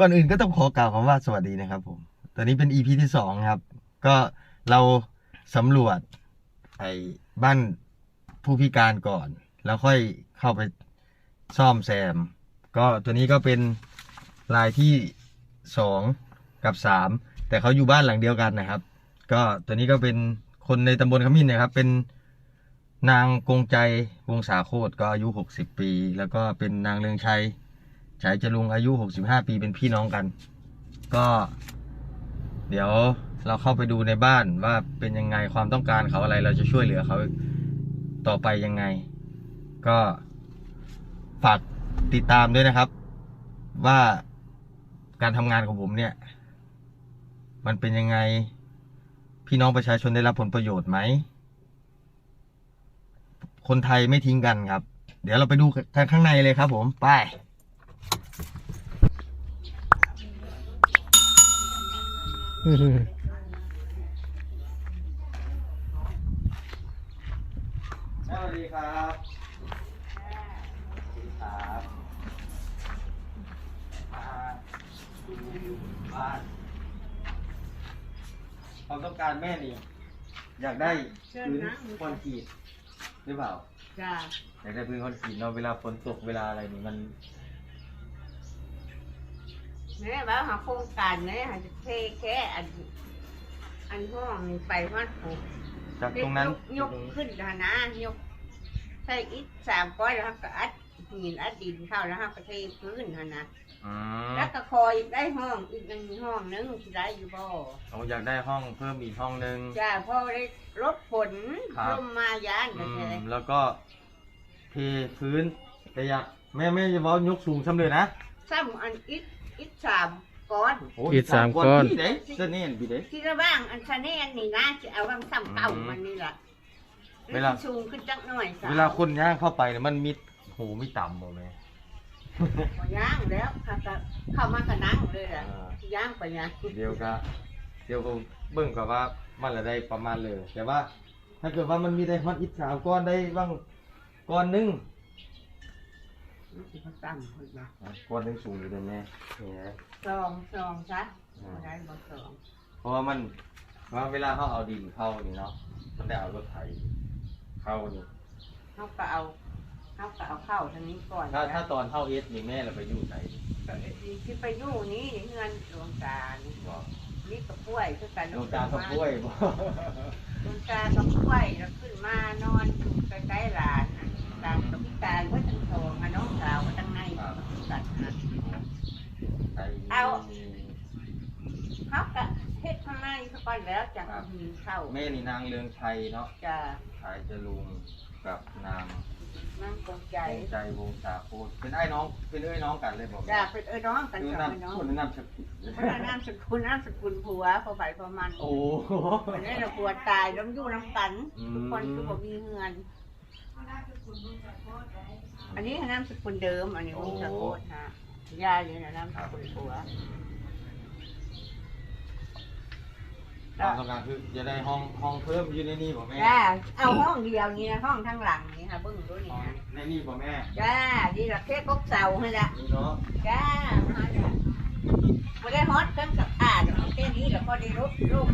ก่อนอื่นก็ต้องขอกล่าวคำว่าสวัสดีนะครับผม ตอนนี้เป็น EP ที่สองครับ ก็เราสำรวจไอ้บ้านผู้พิการก่อน แล้วค่อยเข้าไปซ่อมแซม ก็ตัวนี้ก็เป็นลายที่สองกับสามแต่เขาอยู่บ้านหลังเดียวกันนะครับ ก็ตัวนี้ก็เป็นคนในตำบลขมิ้นนะครับ เป็นนางกงใจวงศาโคตรก็อายุ 60 ปี แล้วก็เป็นนางเลืองชัย ฉายจรุงอายุ 65 ปีเป็นพี่น้องกัน ก็ เดี๋ยวเราเข้าไปดูในบ้านว่าเป็นยังไงความต้องการเขาอะไร เราจะช่วยเหลือเขาต่อไปยังไง ก็ฝากติดตามด้วยนะครับ ว่าการทำงานของผมเนี่ย มันเป็นยังไงพี่น้องประชาชนได้รับผลประโยชน์ไหม คนไทยไม่ทิ้งกันครับ เดี๋ยวเราไปดูกันข้างในเลยครับผม ไป สวัสดีครับสวัสดีครับมาดูบ้านความต้องการแม่นี่ อยากได้เชิญพื้นนะคอนกรีตหรือเปล่า จ้าอยากได้พื้นคอนกรีตเนาะเวลาฝนตกเวลาอะไรนี่มัน แม่ว่าหาโครงการแม่หาจะเทแค่อันอันห้องนี่ไปวัดผูกจากตรงนั้นยกขึ้นฐานะยกใส่อิฐสามก้อนแล้วก็อัดหินอัดดินเข้าแล้วก็เทพื้นฐานะอืมแล้วก็คอยได้ห้องอีกหนึ่งห้องนึงที่ได้อยู่บ่เราอยากได้ห้องเพิ่มอีกห้องนึงจ้าพ่อได้ลดฝนครับลมมายานอืแท้มแล้วก็เทพื้นแต่อยากแม่ไม่จะเว้ายกสูงซ้ำเลยนะๆซ้ำอันอิฐอิฐ สามก้อน โอ้อีกสามก้อนพี่เด้เสน่ห์พี่เด้ ที่ระว่างอันชะแนนนี่นะจะเอาวางซ้ำเก่ามันนี่แหละเวลา สูงขึ้นจักหน่อยสเวลาคนย่างเข้าไปเนี่ยมันมิดโหไม่ต่ำหมดเลยพอย่างแล้วค่ะก็เข้ามากระนั่งเลยแหละอ่า ย่างไปย่างเดี๋ยวก็เดี๋ยวผมเบิ่งก่อนว่ามันละได้ประมาณเลย แต่ว่า ถ้าเกิดว่ามันมีได้ฮอตอีกสามก้อนได้บ้างก้อนหนึง เขาตั้งคนละอะก้อนหนึงสูงอยู่เด้แม่นี่นะซองซองซะอ่าบ่ได้บ่ซองเพราะว่ามันว่าเวลาเขาเอาดินเข้านี่เนาะมันได้เอารถไถเข้านี่เขาก็เอาเขาก็เอาเข้าทางนี้ก่อนถ้าถ้าตอนเข้าเอสนี่แม่เราไปอยู่ไหนที่ไปอยู่นี่เงินหลวงตานี่บอกนี่กับกล้วยคือกันดวงตาเขาป่วยบอก หลวงตากับกล้วยแล้วขึ้นมานอนอยู่ใกล้ๆหลานน่ะหลานกับพิการก็ทั้งสองอะน้องสาวก็ทั้งในก็พิการนะ ไอ้ เอา เขาก็เฮ็ดข้างในเขาก่อนแล้วจาก หินเข้าแม่นี่นางเลืองชัยเนาะจะขายจะลุงกับนางนั่งตรงใจวงใจวงสาโคตรเป็นไอ้น้อง เป็นเอ้ยน้องกันเลยบอกจะเป็นเอ้ยน้องกันคือกับนามเอ้ยน้อง คนนามสกุลเพราะว่านามสกุลนามสกุลผัวพอไปพอมันโอ้โหวันนี้เราผัวตายน้ำยู่น้ำกันอืมทุกคนคือบ่มีเงิน อันนี้นามสกุลเดิม อันนี้วงสะโคตรฮะยายเลยนะนามสกุลผัว ความต้องการคือจะได้ห้องห้องเพิ่มอยู่ในนี่บอกแม่จ้าเอาห้องเดียวนี้นะห้องทั้งหลังนี้ค่ะเบิ้งดูนี่ห้องนะในนี่บอกแม่จ้าดีละแค่กกเสาให้ละนี่เนาะจ้ามาเนี่ยไม่ได้ฮอตกันกับข้าเดี๋ยวเอาแค่นี้แล้วพอได้รบรบ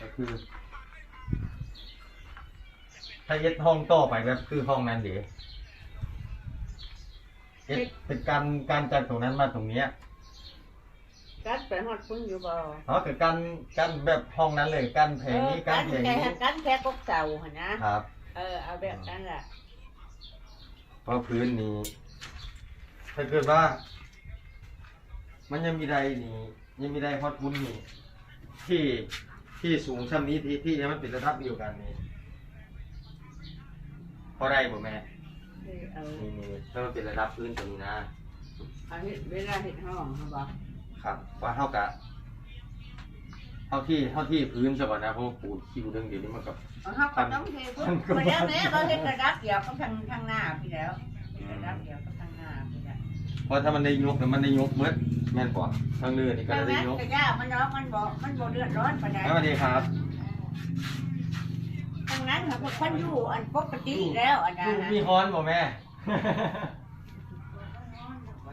ก็คือ ถ้าเย็ดห้องต่อไปแบบคือห้องนั้นเดี๋ยวเอ็ดเป็นการการจากตรงนั้นมาตรงเนี้ยกัด ไปฮอดคุณอยู่บ่อ๋อคือการการแบบห้องนั้นเลยการแผงนี้การแผงแค่นี้กันแค่กกเสาหั่นนะครับ เออเอาแบบนั้นแหละเพราะพื้นนี้ถ้าเกิดว่า มันยังมีใดนี่ยังมีใดฮอตบุญนี่ที่ที่สูงชั้นนี้ที่ที่ให้มันเป็นระดับเดียวกันนี่พอได้บ่แม่เอานี่นี่ถ้ามันเป็นระดับพื้นตรงนี้นะ เอาเฮ็ดเวลาเฮ็ดห้องเขาบอก ครับว่าเท่ากับเท่าที่เท่าที่พื้นซะก่อนนะเพราะว่าปูนคิวเรื่องเดียวนี้มันกับเอาเขาก็ต้องเทพื้นมาแล้วแม่เราเฮ็ดระดับเดียวก็ทางทางหน้าพี่แล้วระดับเดียวก็ทางหน้าพี่แล้วเพราะถ้ามันได้ยกเนี่ยมันได้ยกเมื่อแม่นกว่าทางเรือนี่ก็แต่ได้แม่ยกก็ยากมันเนาะมันบ่มันบ่เดือดร้อนปานใดสวัสดีครับทางนั้นเขาก็คนอยู่อันปกติแล้วอันนั้นลูกนะมีฮ้อนบ่แม่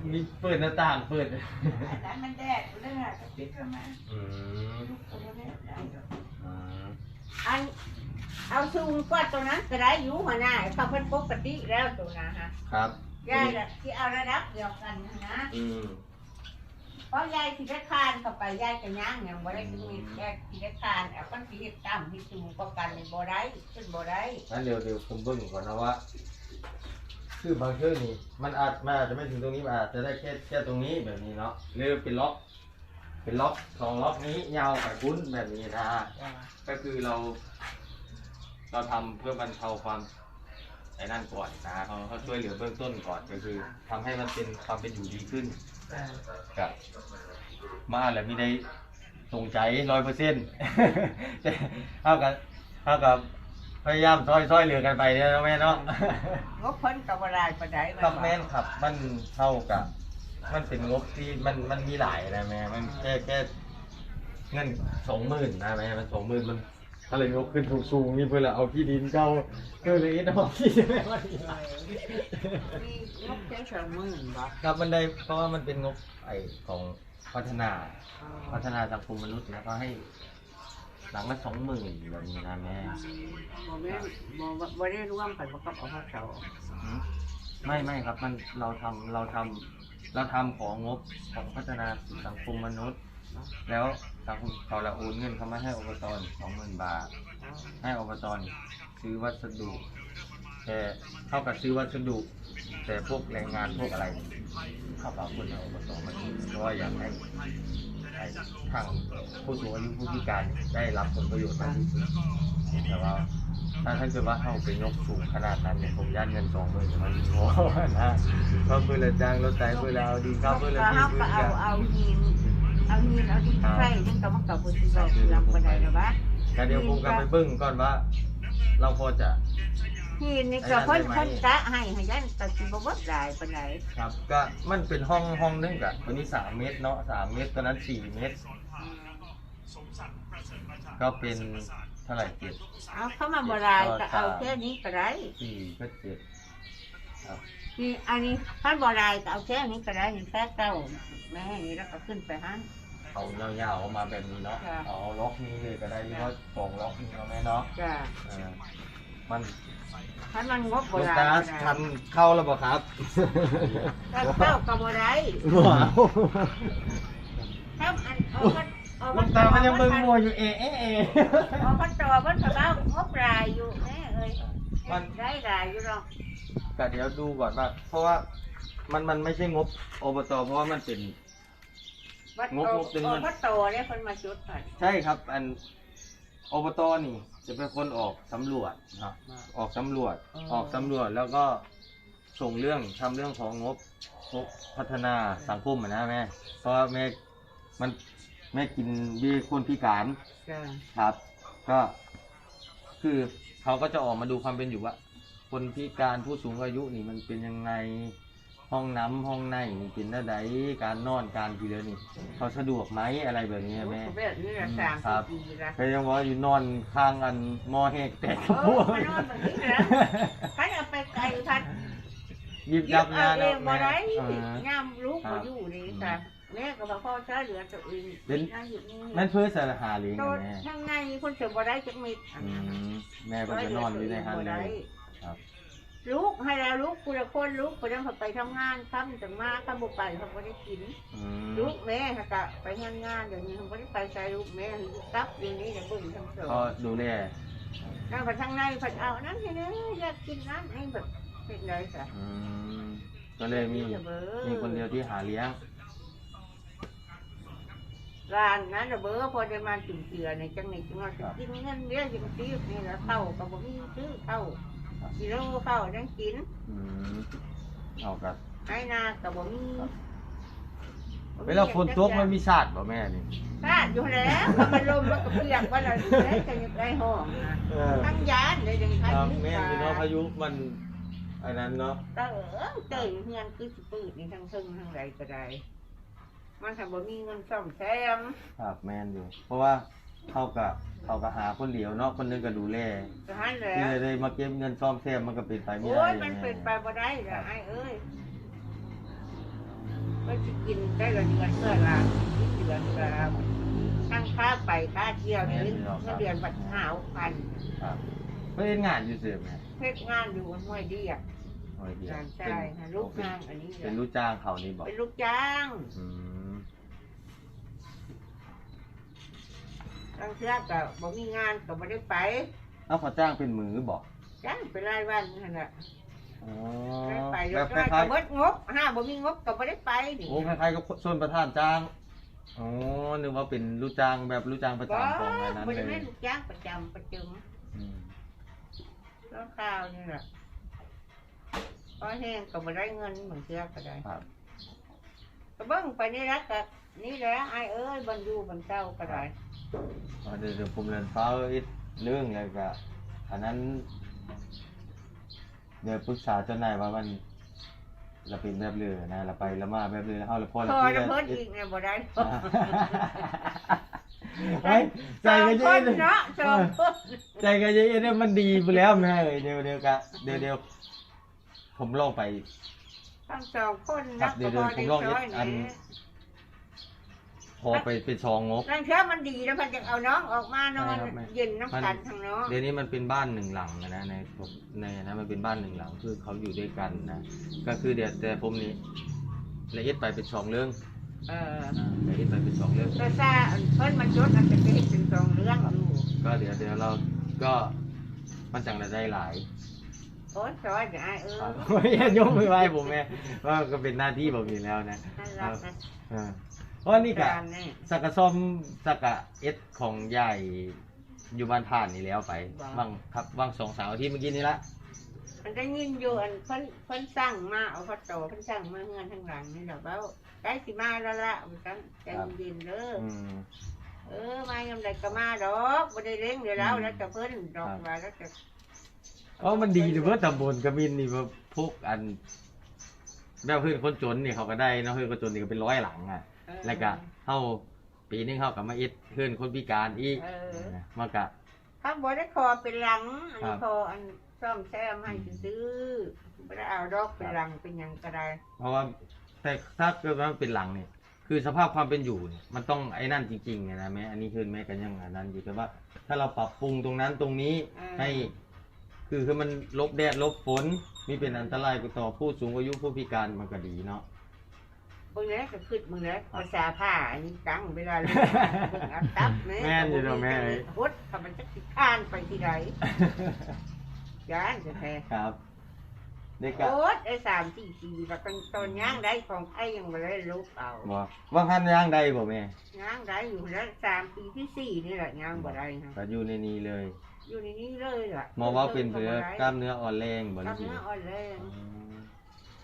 มมีเปิดหน้าต่างเปิดแต่มันแดดเรื่องอะก็ปิดเข้ามาอืมลูกคนนี้ได้ดอกอืมอันเอาสูงกว่าตัวนั้นก็ได้อยู่หัวหน้าเขาเป็นปกติแล้วตัวนะฮะครับยายน่ะที่เอาระดับเดียวกันนะอืมเพราะยายที่ได้คานเข้าไปยายก็ย่างอย่างบ่ได้ถึงมียายที่ได้คานเอาคนที่ต่ำที่สูงกว่ากันนี่บ่ได้ขึ้นบ่ได้งั้นเดี๋ยวเดี๋ยวผมเบิ่งก่อนนะว่า คือบางเชือกนี่มันอาจมันอาจจะไม่ถึงตรงนี้มันอาจจะได้แค่แค่ตรงนี้แบบนี้เนาะหรือเป็นล็อก เป็นล็อกสองล็อกนี้ยาวไปปุ้นแบบนี้นะก็คือเรา เราทำเพื่อบรรเทาความไอ้นั่นก่อนนะเขาเขาช่วยเหลือเบื้องต้นก่อนก็คือทำให้มันเป็นความเป็นอยู่ดีขึ้นกับมาแล้วไม่ได้ตรงใจร้อยเปอร์เซ็นต์ แต่เท่ากับเท่ากับ พยายามซอยซอยเหลือกันไปเนาะแม่เนาะงบเพิ่นก็บ่ได้ปานใดครับแม่นครับมันเท่ากับ มันเป็นงบที่มันมันมีหลายนะแม่มันแค่แค่เงินสองหมื่นนะแม่มันสองหมื่นมันถ้าเลยงบขึ้นสูงๆนี่เพื่อเอาที่ดินเจ้าเพื่อเลยเอาที่แม่มาที่ไหนมีงบแค่สองหมื่นบ่ครับมันได้เพราะว่ามันเป็นงบไอของพัฒนา พัฒนาสังคมมนุษย์แล้วก็ให้ หลังละสองหมื่นแบบนี้นะแม่บ่แม่นบ่บ่ได้ร่วมกันบ่กับอพสหืมไม่ไม่ครับมันเราทำเราทำเราทำของงบของพัฒนาสังคมมนุษย์ แล้วสังคมเขาละโอนเงินเขามาให้อบตสองหมื่นบาท ให้อบตซื้อวัสดุ แต่เท่ากับซื้อวัสดุ แต่พวกแรงงานพวกอะไรเขาเอาคนในอบตมาช่วยเพราะว่าอยากให้ ให้ทางผู้สูงอายุผู้พิการได้รับผลประโยชน์มากที่สุดแต่ว่าถ้าถ้านเกิดว่าเขาไปยกสูงขนาดนั้นเนี่ยผมย่านเงินสองหมื่นมันโง่นะเพราะเพื่อละจ้างรถไถเพื่อละเอาดีครับเพื่อละก็ที่เฮาเพื่อเอาเอาหินเอาหินเอาดินใส่นี่ก็มันก็บ่สิบอกลำปานใดหรอกวะแต่เดี๋ยวผมก็ไปบิ้งก่อนว่า เราพอจะ หินนี่ก็เพิ่นเพิ่นกะให้ให้ยันก็สิบ่เบิดหลายปานใดครับ ก็มันเป็นห้องห้องนึงกะตัวนี้สามเมตรเนาะสามเมตรตัวนั้นสี่เมตร ก็เป็นเท่าไหร่เจ็ดเอาเข้ามาบ่หลายก็เอาแค่นี้ก็ได้สี่ก็เจ็ดครับนี่อันนี้คันบ่หลายก็เอาแค่นี้ก็ได้นี่แค่เก้าแม่นี่แล้วก็ขึ้นไปหันเอายาวๆออกมาแบบนี้เนาะค่ะเอาล็อกนี้เลยก็ได้เพราะสองล็อกนี้เนาะแม่เนาะจ้ะเออ มันคันมันงบลูบ่กหลายตาก็ได้ทันเข้าแล้วบ่ครับถ้าเข้าก็บ่ได้ว้าวถ้าอันเอามันเอาลูกตามันยังเบิ่งมัวอยู่เอะเอะเอะเอามันต่อมันก็เอางบรายอยู่แม่เอ้ยมันได้รายอยู่หรอกก็เดี๋ยวดูก่อนว่าเพราะว่ามันมันไม่ใช่งบอบตเพราะว่ามันเป็น วัดงบโตงบเป็นเงิเอานวัดโตเนี่ยคนมาจุดก่อนใช่ครับ อันอบตนี่ จะเป็นคนออกสำรวจเนาะออกสำรวจออกสำรวจแล้วก็ส่งเรื่องทำเรื่องของงบงบพัฒนาสังคมอะนะแม่เพราะว่าแม่มันแม่กินเบี้ยคนพิการจ้ะครับ ก็คือเขาก็จะออกมาดูความเป็นอยู่ว่า คนพิการผู้สูงอายุนี่มันเป็นยังไง ห้องน้ำห้องในนี่เป็นอะไรการนอนการกินแล้วนี่เขาสะดวกไหมอะไรแบบนี้แม่ แบบนี้ละสามครับสิบปีละก็ยังว่าอยู่นอนข้างกันหมอแหกแตกเออมานอนแบบนี้นะพันเอาไปไกลพันยิบยิยับบเอางานเองบ่ได้เออ ย่ำลูกมาอยู่นี่ค่ะแม่ก็บอกพ่อช่วยเหลือตัวเองเป็นนั่งอยู่นี่นั่นเพื่อสารหาเลี้ยงโตนะแม่ทั้งในคนเสือบ่ได้จักมิดอืมแม่ก็จะนอนอยู่ในหันเลย ครับ ลูกให้แล้วลูกกูละคนลูกกูต้องไปทำงานค่ำจังมาค่ำบุไปเขาไม่ได้กิน อืมลูกแม่ค่ะกะไปงานงานอย่างนี้เขาไม่ได้ไปใช้ลูกแม่กลับอย่างนี้อย่างบุ้งทั้งสอก็งดูแลนั่งไปทางในผัดเอานั่นเห็นไหมอยากกินนั่นไอ้แบบเป็นไรจ้ะอืมก็เลยมีมีคนเดียวที่หาเลี้ยงร้านนั้นระเบ้อพอจะมาจุ่มเสือในจังในจังหวัดกินเงินเยอะจริงตีนี่แล้วเข้ากับบ่มีซื้อเข้า กิโลเข้าดังกินอืมเอากับไอ้นากับ บ่มีเวลาฝนตกมันมีสาดบ่แม่นี่พลาดอยู่แล้วถ้ามันลมแล้วก็เปียกว่าเราได้จะยังได้ห้องนะเออทั้งยานเลยยังคไงรับแม่พี่น้องพายุมันอันนั้นเนาะเออเตยเงินคือสิปืดนี่ทั้งซึ่งทั้งไรก็ได้มันทำบ่มีเงินซ่อมแซม ครับแม่นอยู่ เพราะว่า เขากับเขากับหาคนเดียวเนาะคนหนึงก็ดูแลก็หันแล้ที่วได้มาเก็บเงินซ่อมแซมมันก็เป็นไปไม่โอ้ได้ยมันเป็นไปบ่ได้ละไอ้เอ้ยก็จะกินได้ละเดือนเมื่อละเดือนละตั้งค่าไปค่าเที่ยวนี่เมื่อเดือนบัตรหาพันครับเพิ่นงานอยู่เสริมไงเพชรงานอยู่บนห้วยเดียกโอ้ยเดียวงานใช่ค่ะลูกนางอันนี้เป็นลูกจ้างเขานี่บอกเป็นลูกจ้าง อืม ตั้งเทือกก็บ่มีงานก็บ่ได้ไปเอาเขาจ้างเป็นมือบอกจ้างเป็นรายวันนั่นแหละอ๋อได้ไปแบแล้วบคก็ล้ายเบิดงบห้าบ่มีงบก็บ่ได้ไปนี่ๆโอ้คล้ายๆกับส่วนประธานจ้างอ๋อนึกว่าเป็นลูกจ้างแบบลูกจ้างประก็จำของอันนั้นบ่เลได้ยแม่นลูกจ้างประจำประจอืมำแล้วข้าวนี่แหละก็แห้งก็บ่ได้เงินเหมือนเทือกก็ได้ ครับ ก็เบิ่งไปนี่ละก็นี่แหละไอ้ายเอ้ยบรรยูบรรเจ้าก็ได้อ๋อ เดี๋ยวเดี๋ยวผมเรียนฟ้าอีกเรื่องเลยก็อันนั้น เดี๋ยวปรึกษาเจ้านายว่ามันเราเป็นแบบเรือนะเราไปแล้วมาแบบเรือแล้วเขาแล้วพอพเราอคิดจะว่าเพิ่นอีกเนี่ยบ่ได้เฮ้ยใจก็สองเย็คนนเนาะสองคนใจก็เย็นเนี่ยมันดีไปแล้วแม่เอ้ยเดี๋ยวเดี๋ยวกะเดี๋ยวเดี๋ยวผมลองไปทั้งสองคนครันับกเดี๋ก็ยวพอเดี๋ได้ยวผมลองช่วยอันนี่พ อไปเป็นซองงบนั่นเชื่อมันดีแล้วพันจะเอาน้องออกมานอนใช่ครับแม่ เย็นน้ำกันทางน้องเดี๋ยวนี้มันเป็นบ้านหนึ่งหลังนะในผมในนะมันเป็นบ้านหนึ่งหลังคือเขาอยู่ด้วยกันนะก็คือเดี๋ยวแต่ผมนี้ละเอียดไปเป็นสองเรื่องเอออ่าละเอียดไปเป็นสองเรื่อง แต่ซาเพิ่นมันยศอันจะไปเห็นเป็นสองเรื่องอยู่ก็เดี๋ยวเดี๋ยวเราก็มันจังจะได้หลายโอ้ยซอยเดี๋ยวไอ้เออครับไม่ใช่ยกมือไหว้ผมแม่ว่าก็เป็นหน้าที่ผมอยู่แล้วนะนั่นรักนะเออ เพราะนี่กะการนี่สักกะส้มสักกะเอสของใหญ่อยู่บ้านผ่านนี่แล้วไปว้าวบางครับบางสองสามอาทิตย์เมื่อกี้นี้ละมันได้ยินอยู่อันเพิ่นเพิ่นสร้างมาเอาพัดโตเพิ่นสร้างมาเงินทางหลังนี่แหละเบ้าใกล้สิมาแล้วละมันกันใจเย็นๆเด้ออืม เออมายามใดก็มาดอกบ่ได้เร่งเดี๋ยวแล้วอืม แล้วจะเพิ่นดอกครับว่าแล้วจะเพราะมันดีหรือว่าตำบลกระมินนี่ว่าพวกอันแบบเพื่อนคนจนนี่เขาก็ได้เนาะเพื่อนคนจนนี่ก็เป็นร้อยหลังอะเออ แล้วก็เฮาปีนึงเฮากับมาเอ็ดเพื่อนคนพิการอีกเออ นะมันก็ถ้าบ่ได้คอเป็นหลัง อันครันี้บคออันซ่อมแซมให้ซื้อบ่ได้เอาดอกเป็นหลังเป็นหยังก็ได้เพราะว่าแต่ถ้าเกิดว่ามันเป็นหลังเนี่ย คือสภาพความเป็นอยู่เนี่ยมันต้องไอ้นั่นจริงๆไงนะแม่อันนี้คือแม่กันยังอันนั้นอยู่แต่ว่า ถ้าเราปรับปรุงตรงนั้นตรงนี้อืมให้ คือคือมันลบแดดลบฝนมีเป็นอันตรายต่อผู้สูงอายุผู้พิการมันก็ดีเนาะ มึงแล้วก็ขึ้นมึงแล้วภาษาผ้าอันนี้ตั้งเวลาเลยเอาตับแม่นอยู่เนาะแม่เอ้ย พุทธถ้ามันจะสิข้านไปที่ใดย่านจะแท้ครับเด็กโอ๊อะตไอ้สามสี่สี่แล้วก็ตอนย่างได้ของไอ้ยังไม่ได้ลุกเอาบอกว่าหันย่างใดบ่แม่ย่างได้อยู่แล้วสามปีที่สี่นี่แหละย่างบ่ได้ฮะก็อยู่ในนี้เลยอยู่ในนี้เลยล่ะหมอว่าเป็นเพื่อกล้ามเนื้ออ่อนแรงบ่กนี่ล้ามสิเนื้ออ่อนแรงอืม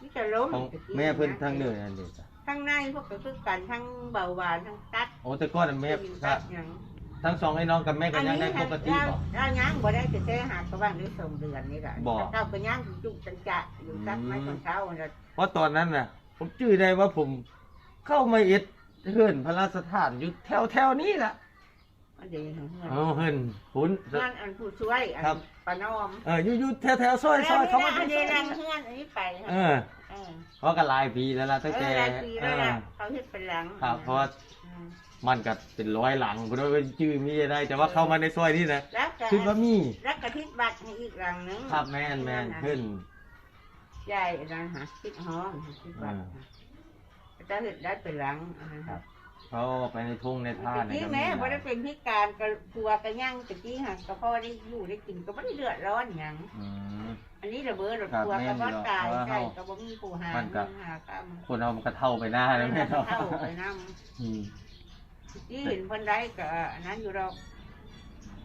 นี่จะล้มของแม่เพิ่นทางเหนือนั่นเด็ก ทั้งในพวกก็คือกันทั้งเบาหวานทั้งตัดโอ้แต่ก่อนน่ะแม่กินคตัรับดหยังทั้งสองไอ้น้องกับแม่ก็ยังได้ปกติบ่เราย่างบ่ได้จะแท้หากกระบ้างได้สองเดือนนี่แหละบ่เจ้าก็ย่างจุกจังจะอยู่ตัดไม้ตอนเช้าน่ะเพราะตอนนั้นน่ะ ผมจื้อได้ว่าผมเข้ามาเอ็ดเฮือนพระราชทานอยู่แถวแถวๆนี้ล่ะ อันเดียวเฮือนเออเฮือนหุนเฮือนอันผู้ช่วยอันครับ ปานอมเอออยู่อยู่แถวแถวๆซอยซอยเขามาอันที่นี้ซอยรังเฮือนอันนี้ไปเออเออเพราะก็หลายปีแล้วล่ะตั้งเอแต่อหลายปีเอแล้วอล่ะเขาเฮ็ดเป็นหลังครับเพราะว่าอืมมันก็เป็นร้อยหลังเพราะว่าจื้อมีได้แต่ว่าเข้ามาในซอยนี่นะแล้วก็คิดว่ามีแล้วก็ทิศบัตรให้อีกหลังหนึงครับแม่นแม่นขึ้นใหญ่นะฮะทิศห้องทิศบัตรจะเฮ็ดได้เป็นหลังอันนั้นครับ เขาไปในทุ่งในท่าตะในกี้ก็แม่มีบ่ได้นะเป็นพิการก็กลัวกระยั่งตะกี้หันก็พ่อได้อยู่ได้กินก็บ่ได้เดือดร้อนหยังอืมอันนี้ระเบิดรถครับกลัวก็บ่ตายแม่นอยู่ใช่แล้วก็บ่มีผู้หามันก็หาข้ามคนเอามันกระเท่าไปหน้าแล้วแม่เข้าเนาะไปนำอืมที่เห็นเพิ่นได้ก็อันนั้นอยู่ดอก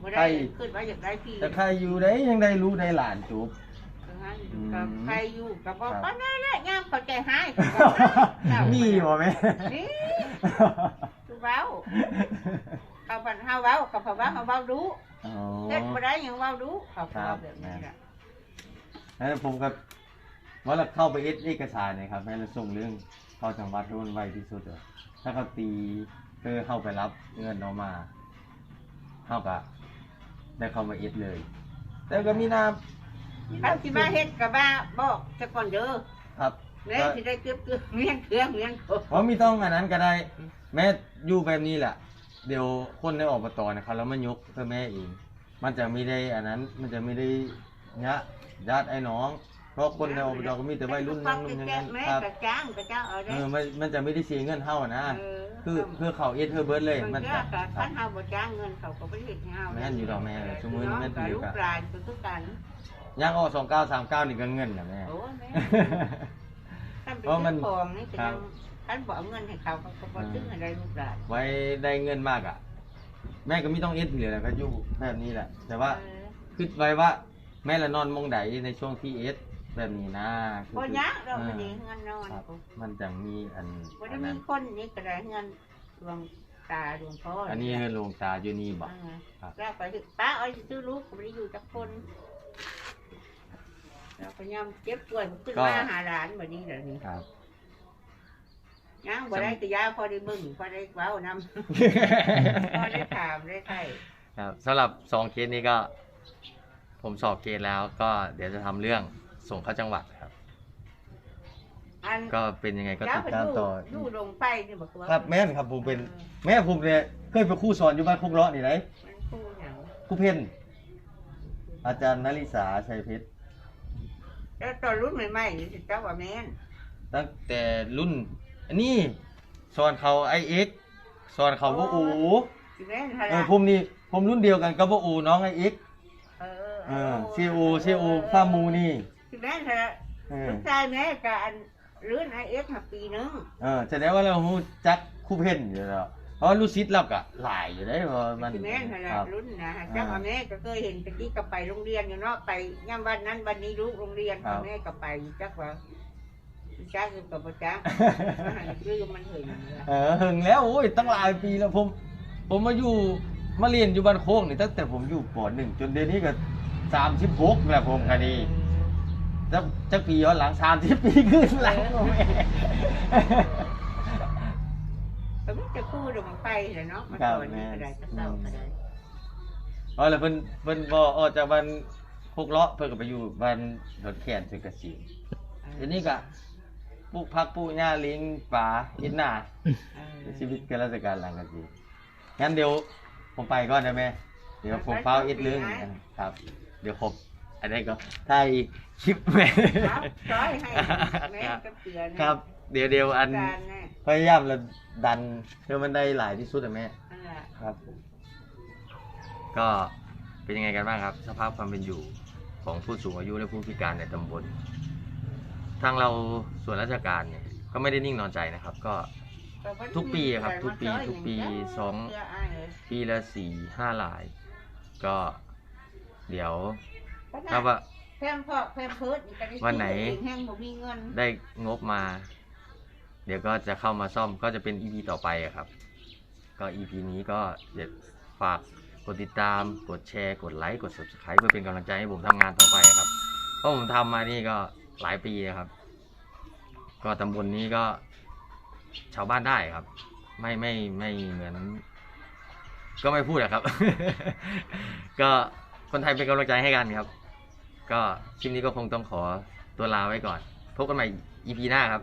บ่ใครได้ขึ้นว่าอยากได้พี่แต่ใครอยู่ได้ยังได้รู้ได้หลานจูบก็ให้อืมก็ใครอยู่ก็บ่ครับปานใดแหละยามเขาใจหายก็มีบ่แม่นี่ ดูเว้าเขาพันเฮาเว้าเขาพะว่าเฮาเว้าดูอ๋อเฮ็ดบ่ได้หยังเว้าดูเขาครัเว้าบแบบนี้ล่ะแล้วผมก็ว่าเราเข้าไปเอ็ดเอกสารเนยครับ ให้เราส่งเรื่องเข้าจังหวัดให้มันไวที่สุดเลยถ้าเขาตีเพื่อเข้าไปรับเงินออกมาเข้ากับได้เข้ามาเอ็ดเลย แต่ก็มีนาเขาสิมาเฮ็ดก็บ่าบอกซะก่อนเด้อครับ แม่ที่ได้เกือบเกือบเมียนเครื่องเมียนโคเพราะมีต้องอันนั้นก็ได้ แม่อยู่แบบนี้แหละ เดี๋ยวคนในอบตนะครับแล้วมันยกเพื่อแม่เอง มันจะไม่ได้อันนั้นมันจะไม่ได้ยะญาติไอ้น้อง เพราะคนในอบตก็มีแต่วัยรุ่นนั่งนุ่มอย่างนั้นแม่ครับกระจ้างกระเจ้าเอาเอได้อมันมันจะไม่ได้เสียเงินเท่านะ คือเพื่อเขาเอ็ดเพื่อเบิร์ดเลยมัมันนก็จะคคัรันบเฮาบ่จ้างเงินเขาก็บ่ได้เฮ็ดให้เฮาแม่นอยู่ดอกแม่ชั่วโมงนี้แม่นอยู่ลูกะกหลานก็คือกันย่างออกสองเก้าสามเก้านี่ก็เงินนะแม่ โอ้ยแม่ท่าน เป็นเพราะมันเจ้าของนี่ก็ครัยับงท่านบ่เอาเงินให้เขาเขาก็บ่ซื้อให้ได้ลูกหลานไว้ได้เงินมากอะ แม่ก็ไม่ต้องเอ็ดเหลือแล้วก็อยู่แบบนี้แหละ แต่ว่าเออคิดไว้ว่า แม่ละนอนมองใดในช่วงที่เอ็ดแบบนี้นะบ่ยากดอกเอมันอนี่เงินนอนครับ มันจะมีอันบ่อัได้นมีนั้นคนนี่ก็ได้เงินดวงตาดวงพ่ออัอันนี้เงินลงตาอยู่นี่บอก ครับ แล้วไปถึงป้าเอาสิซื้อลูกก็ไม่ได้อยู่จักคน เราพยายามเจ็บป่วยขึ้นมาหาหลานแบบนี้เดี๋ยวนี้ครับย่างบ่ได้แต่ยาพอได้มึงพอได้เว้านำพอได้ถามได้ไทยครับสำหรับสองเคสนี้ก็ ผมสอบเกณฑ์แล้วก็เดี๋ยวจะทำเรื่องส่งเข้าจังหวัดครับ อันก็เป็นยังไงก็เจ้าติดเป็นตามยู่ต่อยู่ลงไปนี่บอกว่าครับแม่นครับผมเป็นแม่ผมเนี่ยเคยเป็นครู่สอนอยู่บ้านคุกเลาะนี่ไหนมันคู่หยังครูเพนอาจารย์นลิสาชัยเพชร แล้วตอนรุ่นใหม่ๆนี่สิเจ้าว่าแม่นตั้งแต่รุ่น อันนี้สอนเขาไอเอ็กสอนเขาว่าอูสิแม่นเออผมนี่ผมรุ่นเดียวกันกับว่าอูน้องไอเอ็กเออเออซีโอซีโอฟ้ามูนี่สิแม่นเถอะเออลูกชายแม่กับอันลื่นไอเอ็กซ์มาปีนึง เออแสดงว่าเราฮู้จักครูเพนอยู่แล้ว เพราะลูกศิษย์เราก็หลายอยู่ได้เพราะมันสิแม่นเถอะครับรุ่นนะเจ้าว่าแม่ก็เคยเห็นตะกี้ก็ไปโรงเรียนอยู่เนาะไปย่ำวันนั้นวันนี้ลูกโรงเรียนครับแม่ก็ไปจักว่าจ้าคือกับบ่จ้าคือมันเห็นนะเออหึงแล้วโอ้ยตั้งหลายปีแล้วผม ผมมาอยู่มาเรียนอยู่บ้านโค้งนี่ตั้งแต่ผมอยู่ปหนึ่งจนเดี๋ยวนี้ก็สามสิบหกแล้วผมคันนี้จะจะปีย้อนหลังสามสิบปีขึ้นหลัง จะคู่เดี๋ยวมันไปแหละเนาะมันครับตอนนี้ก็ได้จะเศร้าก็ได้อ๋อแล้วเพิ่นเพิ่นบ่ออกจากบ้านพวกเลาะเพิ่นก็ไปอยู่บ้านรถแขนสุกเกษมเดี๋ยวนี้ก็ปลูกผักปลูกหญ้าเลี้ยงปลาเฮ็ดนาเออชีวิตข้าราชการหลังเกษียณงั้นเดี๋ยวผมไปก่อนนะแม่เดี๋ยวผมเฝ้าอีกเรื่องครับ เดี๋ยวผมอันนี้ก็ถ่ายคลิปแม่ครับร้อยให้แม่ก็เตือนนะครับ เดี๋ยวเดี๋ยวอันการแน่พยายามแล้วดันเพื่อมันได้หลายที่สุดอะแม่นั่นแหละครับ ก็เป็นยังไงกันบ้างครับ สภาพความเป็นอยู่ของผู้สูงอายุและผู้พิการในตำบลทางเราส่วนราชการเนี่ยก็ไม่ได้นิ่งนอนใจนะครับ ก็ ทุกปีอะครับทุกปีทุกปีสองปีละสี่ห้าลาย ก็ เดี๋ยวถ้าว่า แพมเพาะแพมเพิร์ดอีกก็ด้วันไหนซื้อเองแห้งบ่มีเงินได้งบมา เดี๋ยวก็จะเข้ามาซ่อมก็จะเป็น EP ต่อไปครับ ก็ EP นี้ก็เดี๋ยวฝากกดติดตาม กดแชร์ กดไลค์ กด subscribe เพื่อเป็นกำลังใจให้ผมทำงานต่อไปครับ เพราะผมทำมานี่ก็หลายปีนะครับ ก็ตำบลนี้ก็ชาวบ้านได้ครับ ไม่ไม่ไม่เหมือน ก็ไม่พูดอะครับ ก็คนไทยเป็นกำลังใจให้กันครับ ก็คลิปนี้ก็คงต้องขอตัวลาไว้ก่อน พบกันใหม่ EP หน้าครับ